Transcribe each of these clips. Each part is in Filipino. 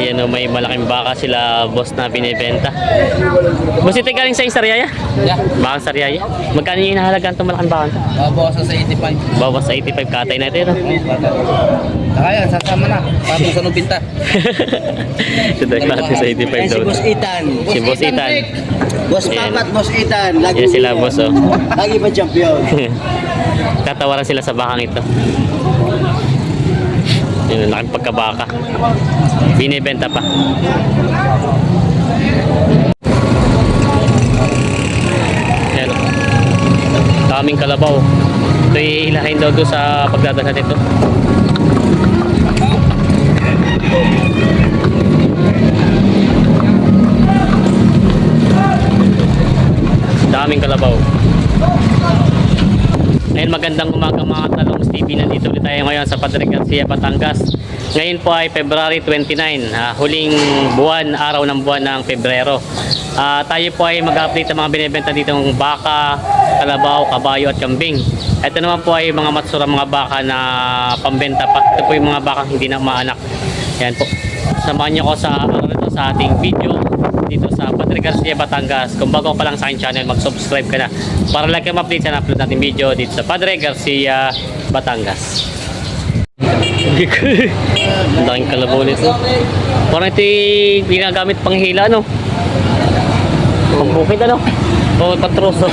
Ayan o, may malaking baka sila boss na binibenta. Boss, ito galing sa Sariaya? Yeah. Bakang Sariaya? Magkano yung inahalagaan itong malaking baka? Babawasan sa 85. Bawas sa 85 katay natin. No? Saka yan, sasama na. Patong sa nubinta. Ito natin sa 85 Yan si daw. Boss Ethan. Si Boss Itan. Boss Yan. Papa at Boss Ethan. Lagi Yan sila boss oh. Lagi pa champion. Tatawaran sila sa bakang ito. Yun, ang laking pagkabaka. Binibenta pa. Yan. Daming kalabaw. Ito iilahin daw doon sa pagdadala nito. Daming kalabaw. Ngayon magandang umaga mga talong TV. Nandito ulit tayo ngayon sa Padre Garcia, Batangas. Ngayon po ay February 29, ah, huling buwan, araw ng buwan ng Pebrero. Ah, tayo po ay mag-update ng mga binibenta dito ng baka, kalabaw, kabayo at kambing. Ito naman po ay mga matsura mga baka na pambenta pa. Ito po yung mga baka hindi na maanak. Yan po. Samahan niyo ko sa, sa ating video dito sa Padre Garcia, Batangas. Kung bago pa lang sa aking channel, mag-subscribe ka na para lang kayo ma-update sa na-upload natin video dito sa Padre Garcia, Batangas. Ang laking kalabaw nito. Parang ito ginagamit pang hila, no? Pagbukid, ano? O, patroso.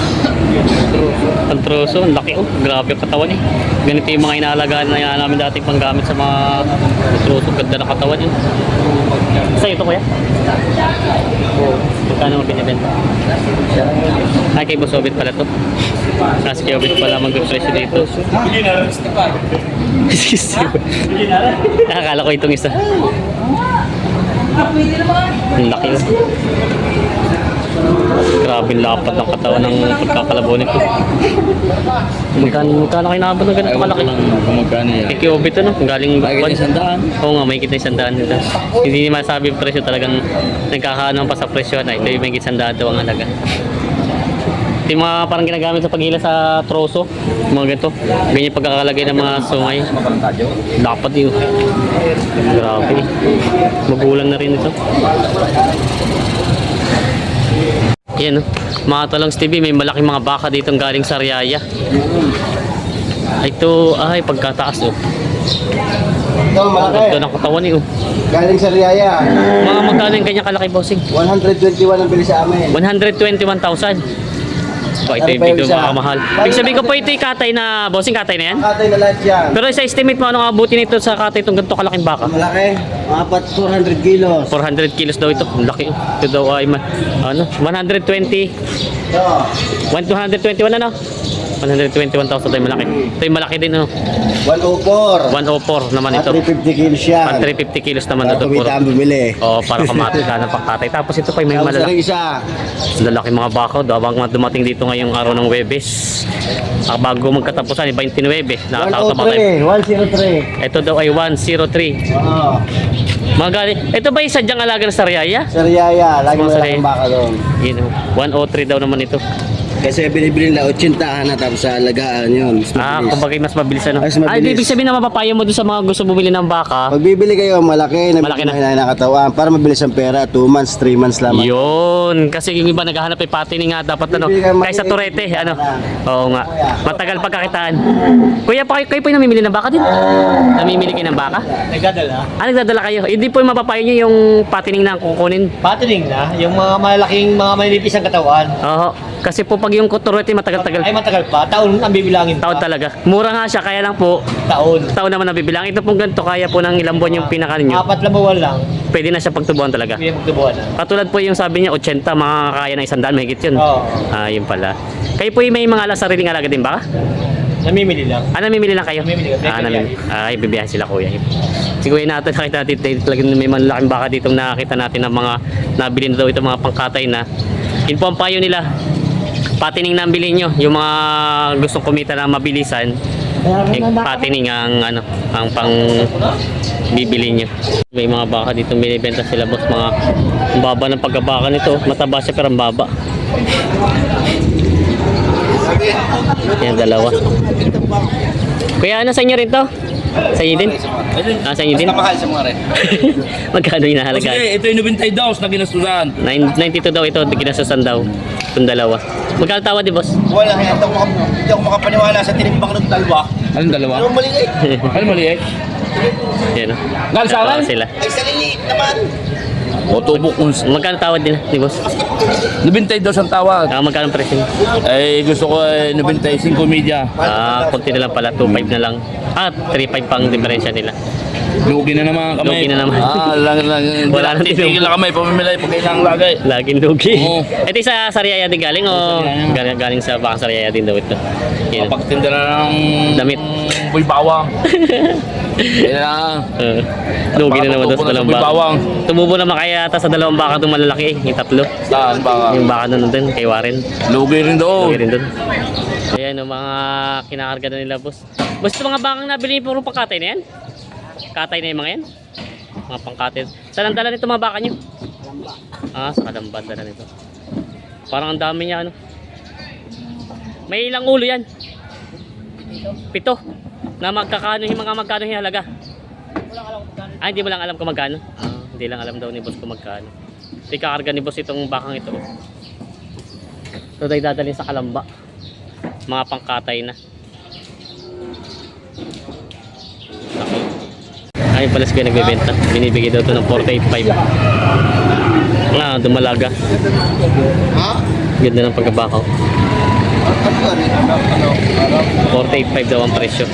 Patroso, ang laki, oh. Grabe ang katawan, eh. Ganito yung mga inaalagaan na namin dati panggamit sa mga patroso. Ganda ng katawan, yun. Sa'yo ito, kuya? Magkano mo binibenta? Ay, kay Bosobit pala to. Ah, si Kiobit pala mag-presyo dito. Nakakala ko itong isa. Ang laki oh. Grabe lapat ng katawan ng pagkakalabaw nito. Magkano, magkano kayo nakabot ng ganito kalaki? kung magkano yan. Kay Kiobit ano? Galing Lagi na sandaan. Oo nga, may kita yung sandaan nila. Hindi naman sabi yung presyo talagang nagkakaano pa sa presyo na ito yung may kita sandaan daw ang halaga. Ito yung mga parang ginagamit sa paghila sa troso, mga ganito. Ganyan pagkakalagay ng mga sungay. Dapat yun. Grabe. Magulang na rin ito. Yan, oh. mga talong TV, may malaking mga baka dito galing sa Riaya. Ay, Ito, ay, pagkataas oh. Ito, malaki. Ito ng katawan eh oh. Galing sa Riaya. Mga magkano yung kanya kalaki bossing? 121 ang bili sa amin. 121,000. Oh, ito yung video isa? mga kamahal. Ibig sabihin ko po ito yung katay na, bossing katay na yan? Katay na lahat yan. Pero sa estimate mo, anong abuti nito sa katay itong ganito kalaking baka? Malaki. Apat 400 kilos. 400 kilos daw ito. Ang laki. Ito daw ay, ma- ano, 120, Ito. 121 ano? 121,000 ito yung malaki. Ito yung malaki din, oh. 104. 104 naman ito. 350 kilos yan. Pan 350 kilos naman Para ito. kumita Puro. ang bumili. Oh, para kamati ka ng pangkatay. Tapos ito pa yung may Tapos malalaki. ang isa. Lalaki mga bakaw daw habang dumating dito ngayong araw ng Webes. Ah, bago magkatapusan, 29. Nakatawa tayo. 103. 103. Ito daw ay 103. Oo. Mga gali. Ito ba yung sadyang alaga ng Sariaya? Sa Riaya. Lagi mo Sariaya. lang baka doon. Yun, oh. 103 daw naman ito. Kasi binibili nila 80 na tapos sa alagaan yun. Mas Ah, mabilis. kumbaga mas mabilis ano. Mas mabilis. Ay, di ibig sabihin na mapapayo mo doon sa mga gusto bumili ng baka. Pag bibili kayo, malaki, na Malaki na. malaki na katawan para mabilis ang pera. 2 months, 3 months lamang. Yun, kasi yung iba naghahanap ay patini nga dapat ano, Bibili ka kaysa turete, ano. Oo nga. Matagal pagkakitaan. Kuya, pa kayo, kayo po yung namimili ng baka din? Namimili kayo ng baka? Nagdadala. Ah, nagdadala kayo. Hindi po yung mapapayo nyo yung patining na kukunin. Patining na, yung mga malaking, mga manipis ang katawan. Oo. Kasi po pag yung turete matagal-tagal. Ay matagal pa, taon ang bibilangin pa. Taon talaga. Mura nga siya, kaya lang po, Taon. taon naman nabibilang. Ito pong ganito, kaya po ng ilang buwan yung pinaka ninyo. Apat na buwan lang, Pwede na siya pagtubuan talaga. hindi magtubuhan na. Katulad po yung sabi niya, 80, mga kaya na isang daan, mahigit yun. Oo. Ah, yun pala. Kayo po yung may mga ala sariling alaga din ba? Namimili lang. Ah, namimili lang kayo? Namimili kami. Ah, namimili. Ay, bibiyahe sila kuya. Si kuya natin, nakita natin, dito talagang may malaking baka dito nakakita natin ng mga nabili na daw ito mga pangkatay na. Yun po ang payo nila. Patining na ang bilhin nyo. Yung mga gustong kumita na mabilisan, eh, patining ang ano, ang pang bibili nyo. May mga baka dito binibenta sila boss. Mga baba ng pagkabaka nito. Mataba siya pero ang baba. Yan dalawa. Kuya, ano sa inyo rin to? Sa inyo din? Ah, sa inyo din? Basta mahal sa mga rin. Magkano yung nahalaga? Sige, ito yung 90 daw na ginasturan. Nine- 92 daw ito, ginasusan daw. Itong dalawa. Magkano tawad di boss? Wala, hindi ako, maka- hindi ako makapaniwala sa tinimbang ng dalawa. Anong dalawa? Pero maliit. Ano maliit? Yan o. Galsalan? sila. Ay, sa liliit naman. O tubok kung Magkano tawad din ni boss? 90 daw siyang tawad. Ah, magkano presyo? Eh, gusto ko eh, 95 media. Ah, konti na lang pala, 2.5 na lang. Ah, 3.5 pang diferensya nila. Lugi na naman kami. Lugi na naman. Ah, lang, lang, Wala nang Titigil na kami, pamimilay pag kailangan lagay. Laging lugi. Oo. Ito sa Sariaya din galing o galing, galing sa baka Sariaya din daw ito? Yan. Kapagtinda na ng... Damit. Boy bawang. Kaya Uh, lugi na naman daw sa Baka dalawang na baka. Tumubo naman kaya ata sa dalawang baka itong malalaki eh, yung tatlo. saan baka? Yung baka doon din, kay Warren. Lugi rin daw. Lugi rin doon. Ayan yung mga kinakarga na nila boss. Boss, ito mga bakang nabili puro pangkatay na yan? Katay na yung mga yan? Mga pangkatay. Saan ang dala nito mga baka nyo? Ah, sa Kalamba dala nito. Parang ang dami niya ano. May ilang ulo yan? Pito. Na magkakano yung mga magkano yung halaga? Ah, hindi mo lang alam kung magkano? Ah, hindi lang alam daw ni boss kung magkano. Hindi kakarga ni boss itong bakang ito. Ito tayo dadalhin sa Kalamba. Mga pangkatay na. Ayun pala sila nagbebenta. Binibigay daw ito ng 485. Ah, dumalaga. Ganda ng pagkabakaw. Ano ba rin? Ano? Ano? 485 daw ang presyo.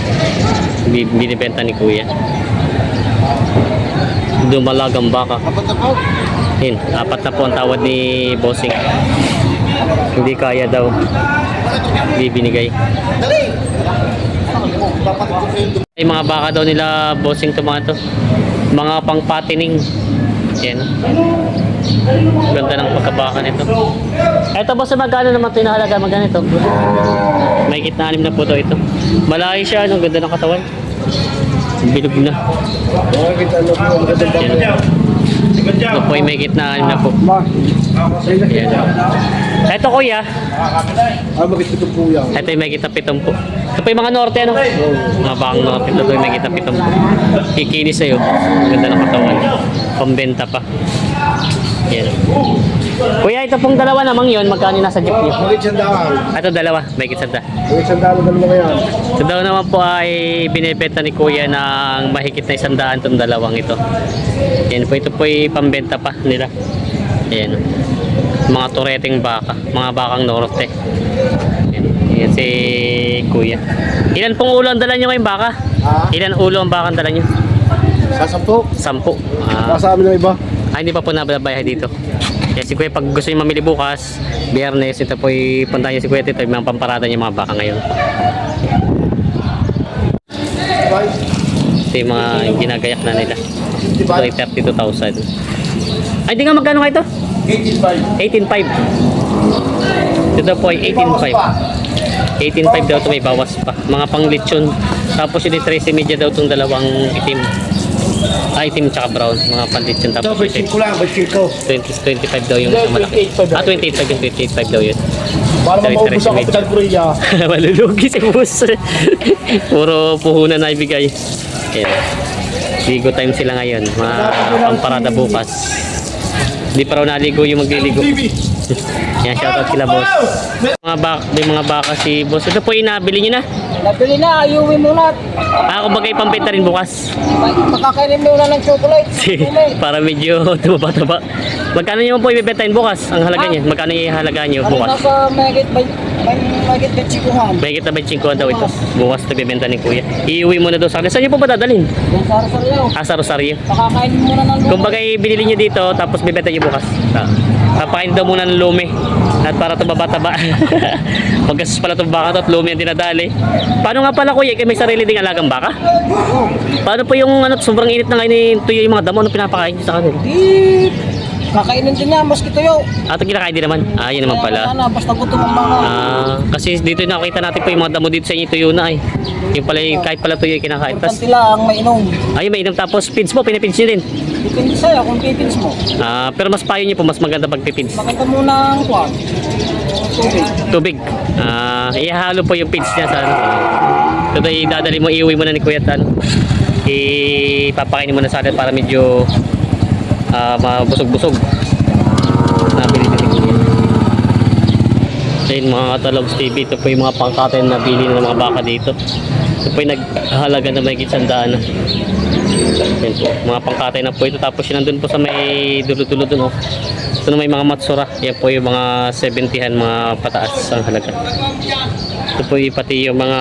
Bi- Binibenta ni kuya. Dumalagang baka. Yun, apat na po ang tawad ni Bossing. Hindi kaya daw. Hindi binigay. Dali! Ay, mga baka daw nila Bossing to mga to. Mga pang patining. Yan. Ganda ng pagkabaka nito. Ito boss, magkano naman ito inahalaga? Magkano ito? May kitna na po daw ito. Malayo siya, ano, ganda ng katawan. Bilog na. Yan. Ito po ay may anim na po. Yan. Ito kuya, Ah, ito po yan? ito yung may kita pitong po. Ito po yung mga norte, ano? Mga bakang norte. Ito po yung may kita pitong po. Kikinis sa'yo. Ganda ng katawan. Pambenta pa. Yan. Kuya, ito pong dalawa namang yun. Magkano yung nasa jeep niyo? Bakit sandaan? Ah, Ito dalawa. May kitsada. Bakit sandaan dalawa yan? Ito daw naman po ay binibenta ni Kuya ng mahigit na isang daan itong dalawang ito. Yan po. Ito po ay pambenta pa nila. Yan. Mga tureteng baka. Mga bakang norte. Yan. Yan si Kuya. Ilan pong ulo ang dala nyo ngayong baka? Ha? Ilan ulo ang baka ang dala nyo? Sasampo? Sampu. Ah, Sa amin ng iba? Ah, hindi pa po nababayad dito. Kaya si Kuya pag gusto niyo mamili bukas, biyernes, ito po punta niya si Kuya yung mga pamparada niya mga baka ngayon. Ito yung mga ginagayak na nila. Ito ay 32,000. Ay, di nga magkano nga ito? 18.5. Ito po ay 18.5. 18.5 daw ito may bawas pa. Mga pang lechon. Tapos yun yung 13 media daw itong dalawang itim. Itim tsaka brown. Mga. Tapos Ito, yung ko lang, ba't ko? 20, 25 daw yung sa malaki. Ah, 28 yung 28 daw yun. Para maubos 13 ako media. sa Korea. Malulugi si boss. Puro puhunan na ibigay. Yan. Ligo time sila ngayon. Mga pamparada bukas. Hindi pa raw naligo yung magliligo. Yan, shoutout kila boss. Mga bak, may mga baka si boss. Ito po yung nabili nyo na. Nabili na, ayuwi muna. Ah, kumbaga ipambenta rin bukas. Makakainin mo na ng chocolate. Para medyo tumaba-taba. Magkano nyo po ibibentahin bukas? Ang halaga niya? Magkano yung halaga nyo Ano bukas? nasa megit may may megit na chikuhan. May kita ba 5 daw ito? Bukas ito bibenta ni Kuya. Iuwi mo na daw sa akin. Saan nyo po ba dadalhin? Kung sa iyo. Ah, sa Rosario. Makakainin mo na ng lupa. Kumbaga binili nyo dito tapos bibenta nyo bukas. Ah. Papain daw muna ng lume at para tumaba-taba. Pagkasus pala itong baka at lume ang dinadali. Paano nga pala kuya? May sarili ding alagang baka? Paano po yung ano, sobrang init na ngayon ni tuyo yung mga damo? Ano pinapakain sa kanila? Di, kakainin din niya, maski tuyo. Ah, ito kinakain din naman. Ah, yun naman pala. Kaya na, basta gutom ang mga. Ah, kasi dito nakita natin po yung mga damo dito sa inyo tuyo na eh. Yung pala yung- kahit pala tuyo yung kinakain. Tas, Importante lang mainom. ayun may inom tapos feeds mo, pinipins nyo din. Depende sa'yo kung pipins mo. Ah, pero mas payo nyo po, mas maganda pag pipins. Makita mo na ang kwan. Tubig. Tubig. Ah, ihalo po yung feeds niya sa ano. Ito dadali mo, iuwi mo na ni Kuya Tan. Ipapakainin mo na sa atin para medyo ah, mabusog-busog. Nabili din ni Kuya. Ayun mga katalogs TV, ito po yung mga pangkatay na nabili ng mga baka dito. Ito po yung naghahalaga na may kitsandaan na. Ayun po, mga pangkatay na po ito. Tapos yun nandun po sa may dulo-dulo dun oh. Ito na may mga matsura. Yan po yung mga 70han, mga pataas ang halaga. Ito po yung pati yung mga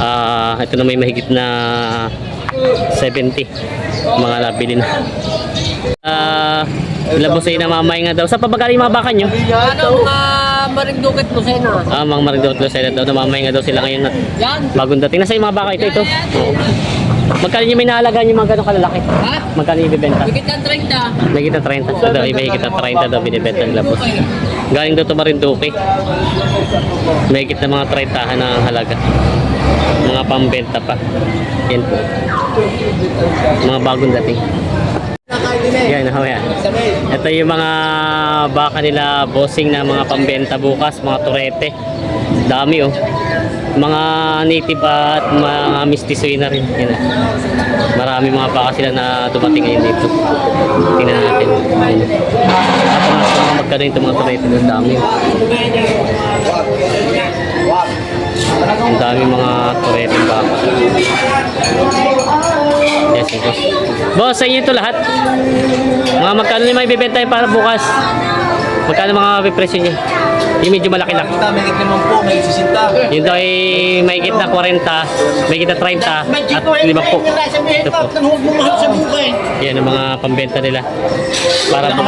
ah ito na may mahigit na 70 mga nabili na. Ah, labos ay namamay nga daw. Sa pabagaling mga baka nyo? Ano mga marigdukit ina? Ah, mga marigdot na sila daw. Namamay nga daw sila ngayon na Yan. bagong dating. Nasa yung mga baka ito, ito. Magkano yung may nahalagaan yung mga ganong kalalaki? Ha? Magkano yung ibibenta? Higit ng 30. May kita 30. Ito daw, iba higit na 30 daw binibenta ng labos. Galing daw ito Marinduque. May higit na mga 30 na halaga. Mga pambenta pa. Yan po. Mga bagong dating. Yan, oh, yan. Ito yung mga baka nila bossing na mga pambenta bukas, mga turete. Dami oh. Mga native at mga mistisoy na rin. Yan. ah. Marami mga baka sila na dumating ngayon dito. Tingnan natin. At mga magkano yung mga turete. Ang dami. oh. Ang dami mga turete baka. Yes, boss. Boss, sa inyo ito lahat. Mga magkano yung may bibenta para bukas? Magkano mga presyo niya? Yung medyo malaki lang. May naman po, may sisinta. Yun daw ay may na 40, may na 30, at 5 po. Ito po. Yan ang mga pambenta nila. Para po.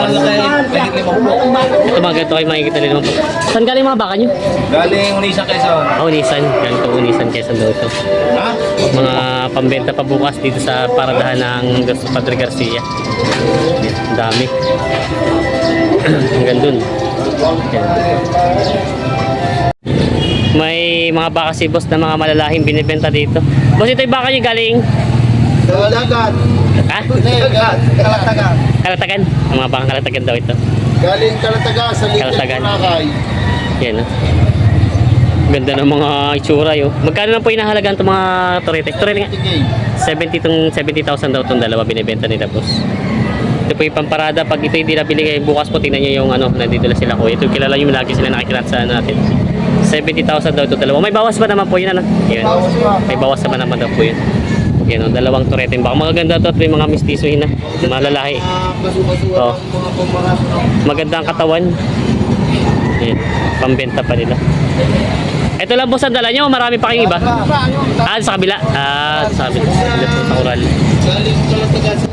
Ito mga ganito ay makikita nila po. Saan galing mga baka nyo? Galing Unisa Quezon. Oh, Nissan. Galing po Nissan Quezon daw ito. Ha? Mga pambenta pa bukas dito sa paradahan ng Padre Garcia. Ang dami. Hanggang dun. May mga baka si boss na mga malalahing binibenta dito. Boss, ito yung baka nyo galing. Kalatagan. Ha? Kalatagan. Kalatagan. Kalatagan. Ang mga baka kalatagan daw ito. Galing Kalatagan sa Kalatagan. Boracay. Yan ah. Ganda ng mga itsura yo. Magkano lang po inahalagaan itong mga torete? Torete nga. 70 tong 70,000 daw itong dalawa binibenta nila boss. Ito po yung pamparada. Pag ito hindi nabili kayo bukas po tingnan nyo yung ano, nandito na sila ko. Ito kilala nyo lagi sila nakikirat sa natin. 70,000 daw ito dalawa. May bawas pa naman po yun ano? Yun. May bawas naman naman daw po yun. Yan o, dalawang torete. Baka magaganda to at may mga mistiso na. Mga lalaki. Kasu-kasuan Oh. Maganda ang katawan. Yan. Pambenta pa nila. Ito lang po sa dala nyo. Marami pa kayong iba. Ah, sa kabila. Ah, sa kabila. Sa Coral. Galing sa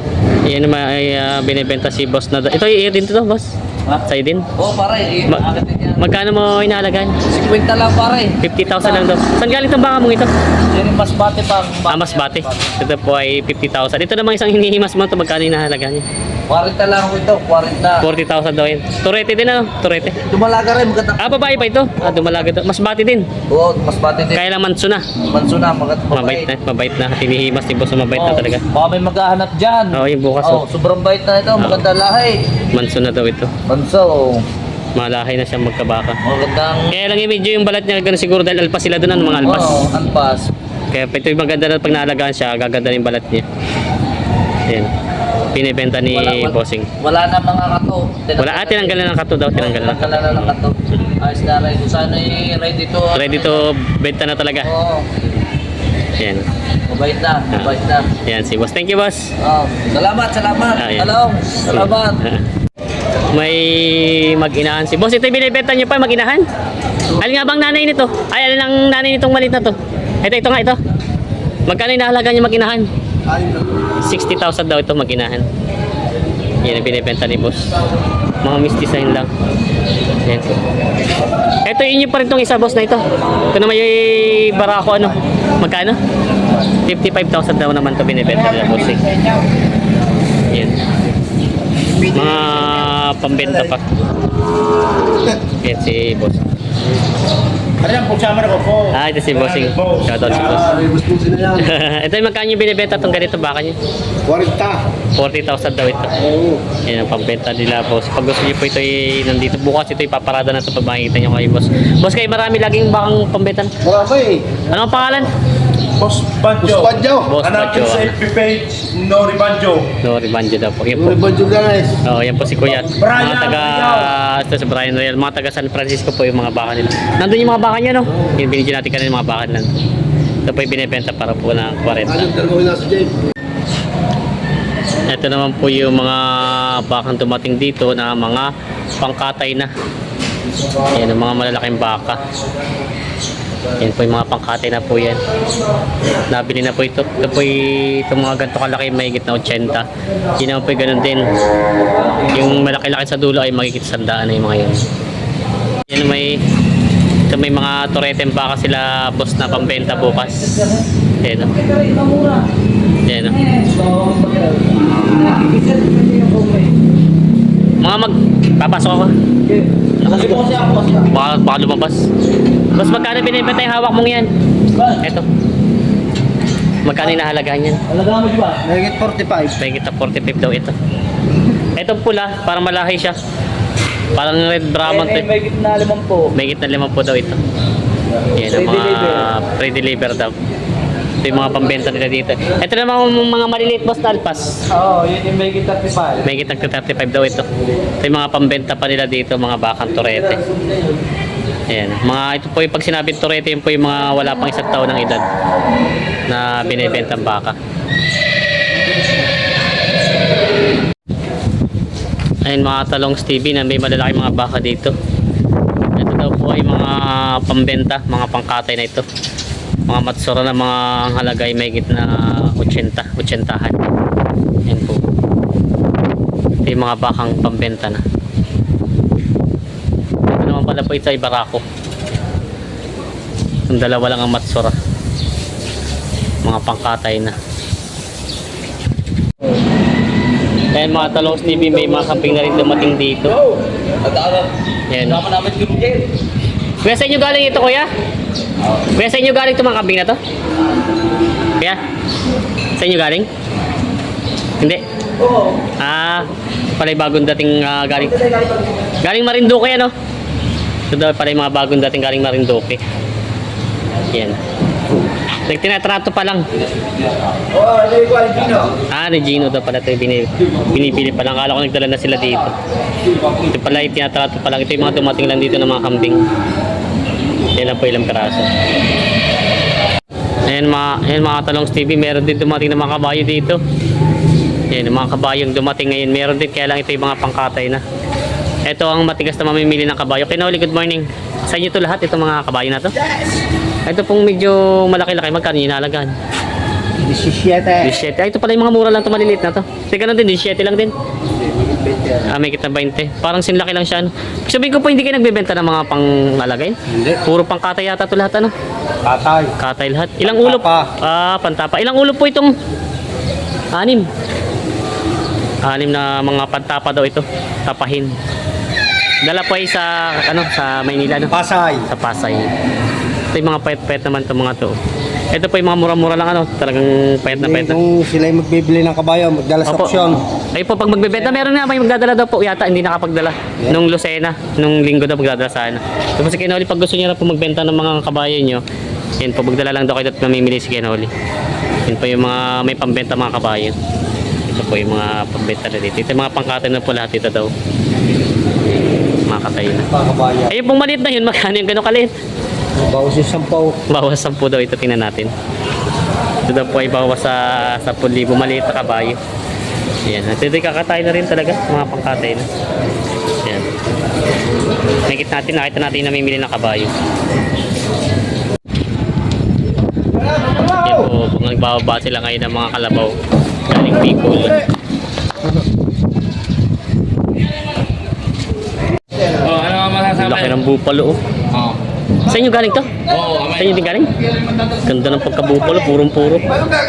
Yan naman ay ah, binibenta si boss na. Ito, i din to, boss. Sa'yo din. Oo, pare. Eh, Ma- magkano mo inahalagaan? 50 lang, pare. 50,000 lang daw. Saan galing itong baka mong ito? Yan yung mas bate pa. Ah, mas bate. Ito po ay 50,000. Ito naman isang hinihimas mo ito. Magkano inahalagaan niya? 40 lang ako ito, 40. 40,000 daw yan. Turete din ano? Turete. Dumalaga rin, maganda. Ah, babae pa ito. Ah, dumalaga ito. Mas bate din. Oo, mas bate din. Kaya lang manso na. Manso na, maganda. Mabait na, mabait na. Hinihimas ni boss, mabait na talaga. Baka may maghahanap dyan. Oo, yung bukas Oo, oh. sobrang bait na ito. Maganda lahi. Manso na daw ito. Manso. Malahay na siya magkabaka. Magandang... Kaya lang yung medyo yung balat niya ganun siguro dahil alpas sila doon, ano, mga alpas. Oo, anpas. Kaya ito yung maganda na pag naalagaan siya, gaganda rin balat niya. Yan. Pinibenta ni Wala- wala- Bossing. Wala na mga kato. Wala, ah, tinanggal na ng kato daw, tinanggal na. Tinanggal na ng kato. Ayos na rin. Kung saan ay ready to... Ready to benta na talaga. Oo. Yan. Mabait na, mabait na. Yan si boss. Thank you boss. Oh, salamat, salamat. Ah. Hello, salamat. May mag-inahan si boss. Ito yung binibenta niyo pa, mag-inahan? Alin nga bang nanay nito? Ay, alin ang nanay nitong malit na to? Ito, ito nga, ito. Magkano inahalaga niya mag-inahan? 60,000 daw ito mag-inahan. Yan ang binibenta ni boss. Mga mistisahin lang. Yan. Ito inyo pa rin tong isa boss na ito. Ito naman yung barako ano. Magkano? 55,000 daw naman to binibenta nila boss eh. Yan. Mga pambenta pa. Yan si boss. Ano yan, pugsama na ko po. Ah, ito si bossing. Shoutout si boss. ito yung magkano yung binibenta itong ganito baka niyo? 40. 40,000 daw ito. Yan ang pambenta nila boss. Pag gusto niyo po ito ay nandito bukas ito ipaparada na ito pag makikita niyo kayo boss. Boss kayo marami laging bakang pambenta. Wala ba eh. Ano ang pangalan? Boss Banjo. Banjo. Boss Hanapin Pacho. sa FB page, Nori Banjo. No, Ribanjo daw po. Yan po. Yung Banjo guys. Oh, yan po si Kuya. Brian mga taga ito si Brian Royal, mga taga San Francisco po yung mga baka nila. Nandun yung mga baka niyo no? Yung binigyan natin kanina yung mga baka nila. Ito po yung binibenta para po ng 40. Anong dalawang nasa James? Ito naman po yung mga bakang dumating dito na mga pangkatay na. Yan, ang mga malalaking baka. Yan po yung mga pangkatay na po yan. Nabili na po ito. Ito po itong mga ganito kalaki, mahigit na 80. Yun po yung ganun din. Yung malaki-laki sa dulo ay magigit sandaan na yung mga yan. Yan may ito may mga toreteng baka sila boss na pambenta bukas. Yan. Yan. Mga mag... Papasok ako. Baka, baka lumabas. Boss, magkano binibenta yung hawak mong yan? Ito. Magkano yung nahalagahan yan? Nagigit 45. May kita 45 daw ito. Ito pula, parang malahi siya. Parang red Brahman to. may gitna limang po. May gitna limang po daw ito. Yan ang mga pre-deliver daw. Ito yung mga pambenta nila dito. Ito naman yung mga maliliit boss na alpas. Oo, yun yung may gitna 35. May gitna 35 daw ito. Ito yung mga pambenta pa nila dito, mga bakang torete. Ayan. Mga ito po yung pag sinabing torete, yun po yung mga wala pang isang taon ng edad na binibenta ang baka. Ayun mga talong Stevie na may malalaki mga baka dito. Ito daw po ay mga pambenta, mga pangkatay na ito. Mga matsura na mga halaga ay may na 80, 80-han. Yan po. Ito yung mga bakang pambenta na. Ito naman pala po ito ay barako. Yung dalawa lang ang matsura. Mga pangkatay na. Ayan mga talong TV, may mga camping na rin dumating dito. Ayan. Kuya, sa inyo galing ito, kuya? Kuya, sa inyo galing ito mga kambing na to? Kuya? Sa inyo galing? Hindi? Oo. Ah, pala bagong dating ah, galing. Galing Marinduque, ano? Ito daw pala mga bagong dating galing Marinduque. Yan. Nagtinatrato pa lang. Oh, ano yung Albino? Ah, ni Gino daw pala ito yung bini- binibili pa lang. Akala ko nagdala na sila dito. Ito pala yung tinatrato pa lang. Ito yung mga dumating lang dito ng mga kambing. Yan lang po ilang peraso. Ayan mga, ayan mga talong Stevie, meron din dumating ng mga kabayo dito. Ayan, mga kabayong dumating ngayon. Meron din, kaya lang ito yung mga pangkatay na. Ito ang matigas na mamimili ng kabayo. Kinoli, good morning. Sa inyo to lahat, itong mga kabayo na to? Ito pong medyo malaki-laki. Magkano yung inalagaan? 17. 17. Ay, ito pala yung mga mura lang ito, maliliit na to. Teka lang din, 17 lang din. Ah, may kita 20. Parang sinlaki lang siya. Ano. Sabihin ko po, hindi kayo nagbebenta ng mga pang-alagay? Hindi. Puro pang katay yata ito lahat, ano? Tatay. Katay lahat. Ilang ulo? Pantapa. Ah, pantapa. Ilang ulo po itong? Anim. Anim na mga pantapa daw ito. Tapahin. Dala po ay sa, ano, sa Maynila, no? Pasay. Sa Pasay. Ito yung mga payat-payat naman itong mga to. Ito po yung mga mura-mura lang, ano? Talagang payat na payat na. Kung sila yung magbibili ng kabayo, magdala sa Opo. opsyon. Ay po, pag magbebenta, meron nga, may magdadala daw po. Yata, hindi nakapagdala. Yeah. Nung Lucena, nung linggo daw magdadala sa ano. Tapos si Kenoli, pag gusto niya na po magbenta ng mga kabayo nyo, yan po, magdala lang daw kayo at mamimili si Kenoli. Yan po yung mga may pambenta mga kabayo. Ito po yung mga pambenta na dito. Ito yung mga pangkatan na po lahat ito daw. Mga katayo na. Ayun pong maliit na yun, magkano yung gano'ng kaliit? Bawas yung sampaw. Bawas 10 daw ito, tingnan natin. Ito daw po ay bawas sa 10,000 maliit na kabayo. Yan. Ito yung kakatay na rin talaga, mga pangkatay na. Yan. Nakita natin, nakita natin na namimili ng kabayo. Yan po, kung nagbababa sila ngayon ng mga kalabaw. Galing Bicol. Oh, ano ang masasabi? laki ng bupalo oh. Sa inyo galing to? Oo, Saan yun din galing? Ganda ng pagkabupalo, purong-puro.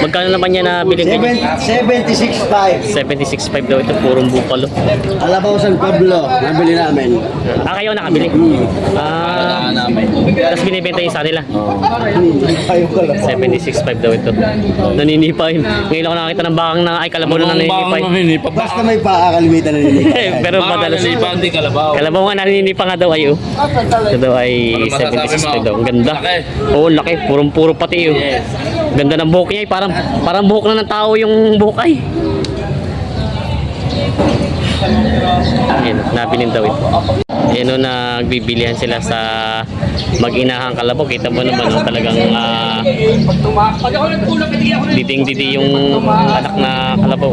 Magkano naman yan na bilhin ganyan? 76.5. 76.5 daw ito, purong bupalo. Alabaw San Pablo, nabili namin. Ah, kayo nakabili? Ah, tapos binibenta yung sa nila. Ko lang. 76.5 daw ito. Naninipay. Ngayon ako nakakita ng bakang na ay kalabaw na naninipay. naninipay. Basta may paakalimitan na nila. Pero madalas Baka hindi kalabaw. Kalabaw nga naninipa nga daw ayo. Ito daw ay Ano masasabi 76 mo? daw. Ang ganda. Laki. Oo, laki. Purong-puro pati yun. Ganda ng buhok niya. eh. Parang, parang buhok na ng tao yung buhok ay. Ayan, nabilin daw ito. Ayan o, nagbibilihan sila sa mag-inahang kalabaw. Kita mo naman, no, talagang ah, diding-didi yung anak na kalabaw.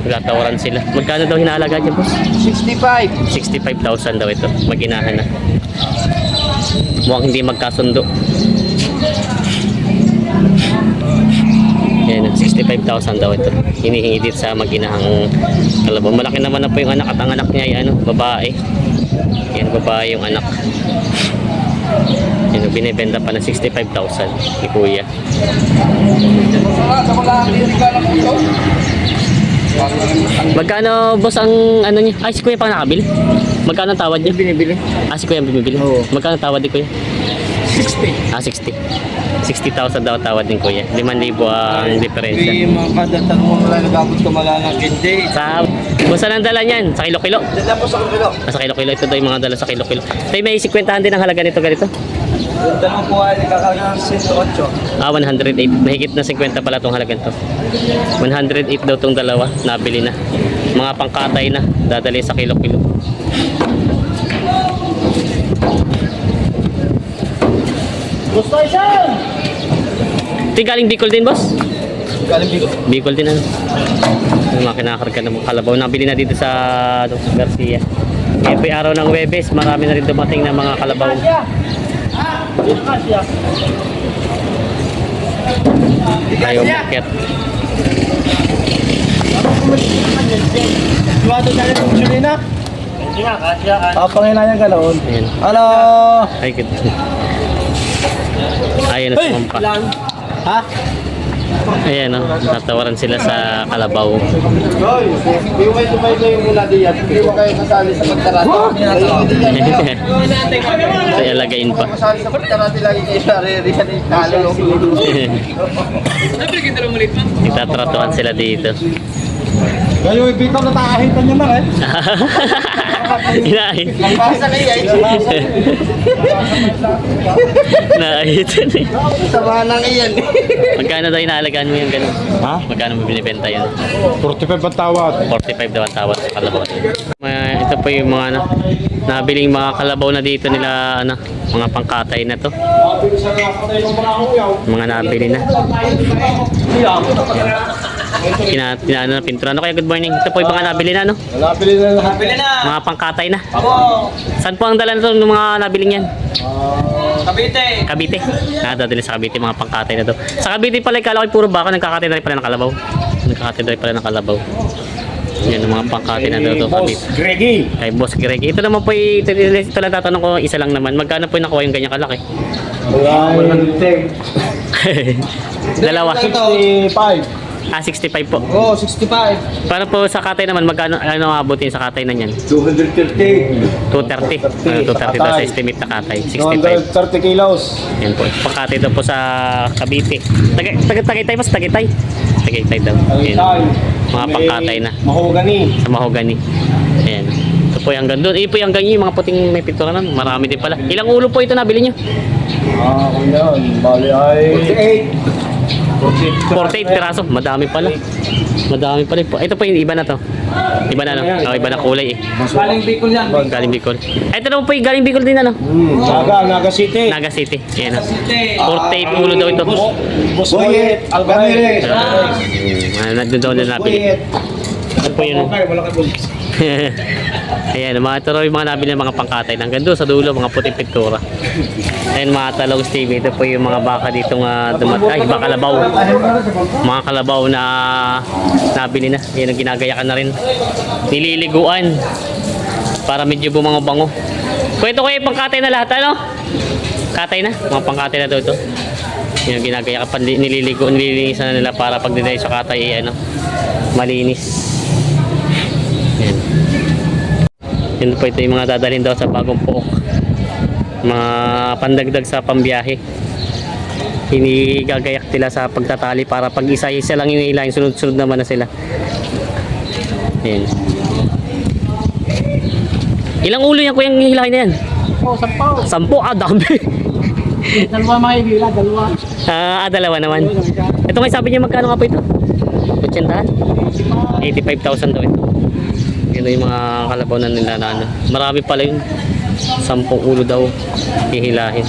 Nagtatawaran sila. Magkano daw hinahalaga dyan, boss? 65. 65,000 daw ito. Mag-inahan na. Mukhang hindi magkasundo. Yan, 65,000 daw ito. Hinihingi dito sa mag-inahang kalabaw. Malaki naman na po yung anak at ang anak niya ay ano, babae. Yan, babae yung anak. Yan, binibenta pa ng 65,000 ni Kuya. Magkano boss ang ano niya? Ay, si Kuya pa nakabili? Magkano tawad niya? Binibili. Ah, si Kuya ang binibili? Oo. Magkano tawad ni Kuya? 60. Ah, 60. 60,000 daw tawad ni Kuya. 5,000 ang diferensya. Yung mga kadatan mo wala nagabot ka malanang hindi. Sa, kung saan ang dala niyan? Sa kilo-kilo? Dala po sa kilo. Ah, sa kilo-kilo. Ito daw yung mga dala sa kilo-kilo. Tayo may 50 din ang halaga nito ganito. Dala po ay nagkakaroon ng 108. Ah, 108. Mahigit na 50 pala itong halaga nito. 108 daw itong dalawa. Nabili na. Mga pangkatay na. Dadali sa kilo-kilo. Gusto isa! Ito galing Bicol din, boss? Galing bigo. Bicol din ano. Yung mga kinakarga ng mga kalabaw. Nabili na dito sa ano, Garcia. Every araw ng Webes, marami na rin dumating ng mga kalabaw. Tayo market. Suwado sa akin yung Julina. Ah, Panginoon yung galaon. Hello! Ay, good. Ayan na sumampa. Ha? Ayan o, natawaran sila sa kalabaw. Hoy, yung may tumayo yung mula diyan. Hindi mo kayo kasali sa pagkarate. so, ilagayin pa. Kasali sa pagkarate lagi kayo sa rere yan yung talo. Itatratuhan sila dito. Ngayon, ibitaw na takahitan nyo lang eh. Inaahit. Pasa na yan. Inaahit. Samahan ng iyan. Magkano daw inaalagaan mo yung ganun? Ha? Magkano mo binibenta yun? 45 ang tawad. 45 daw ang tawad sa kalabaw. Mga, ito po yung mga ano, nabiling mga kalabaw na dito nila, ano, mga pangkatay na to. Mga nabili na. Kina, kina, ano, pintura. Ano kaya good morning? Ito po yung mga nabili na, no? Nabili na lahat. Nabili na. Mga pangkatay na. Saan po ang dala nito ng mga nabiling yan? Kabite. Cavite. Nadadali sa Cavite, mga pangkatay na to. Sa Cavite pala, kala ko puro baka, nagkakatay na rin pala ng kalabaw. Nagkakatay na rin pala ng kalabaw. Yan, ang mga pangkatay na daw to, Cavite. Greggy. Kay Boss Greg. Ito naman po, ito, ito, ito lang tatanong ko, isa lang naman. Magkano po yung nakuha yung ganyang kalaki? Dalawa. 65. Ah, 65 po. Oh, 65. Para po sa katay naman, magkano, ano abutin sa katay na yan? 230. 230. Ano, 230 daw sa estimate na katay. 65. 230 kilos. Yan po. Pagkatay daw po sa Cavite. Tagay, tagay, tagaytay mas tagaytay. Tagaytay daw. Yan. Mga pangkatay na. Mahogani. Sa mahogani. Ayan. Ito po yung hanggang doon. Ito po yung hanggang yung mga puting may pintura na. Marami din pala. Ilang ulo po ito nabili nyo? Ah, kung yan. Bali ay... 48 piraso. Madami pala. Madami pala. po. Ito po yung iba na to. Iba na no? Oh, iba na kulay eh. Galing Bicol yan. Galing Bicol. Ito naman po yung galing Bicol din ano? Hmm, Naga, Naga City. Naga City. Ayan. oh. 48 ulo daw ito. Boyet. Alvarez. Ah, nandun daw na. Boyet. Ito po yun. Okay, wala ka bulis. Ayan, mga raw yung mga nabili ng mga pangkatay. Hanggang doon sa dulo, mga puting pintura. Ayan, mga talong TV. Ito po yung mga baka dito nga dumat. Ay, baka kalabaw. Mga kalabaw na nabili na. Yan ang ginagayakan na rin. Nililiguan. Para medyo bumango-bango. Kwento ko yung pangkatay na lahat, ano? katay na, mga pangkatay na daw ito. Yung ginagaya kapag nililigo, nililinisan na nila para pag sa katay, ano, malinis. Yun po ito yung mga dadalhin daw sa bagong pook. Mga pandagdag sa pambiyahe. Hinigagayak nila sa pagtatali para pag isa-isa lang yung ilahin, sunod-sunod naman na sila. Yan. Ilang ulo yan kuyang hilahin na yan? Oh, sampo. Sampo, ah, dami. Dalawa mga hila, dalawa. Ah, dalawa naman. Ito nga sabi niya magkano nga po ito? 80? 85,000 daw ito. Yun yung mga kalabaw na nila na ano. Marami pala yun. Sampung ulo daw hihilahin.